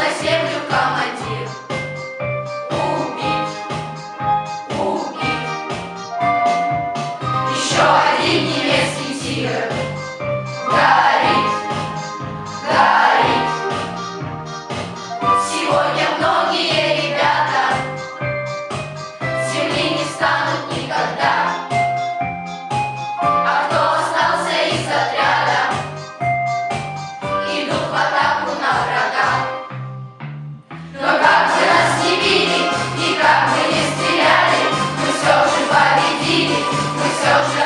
на землю командир. yourself.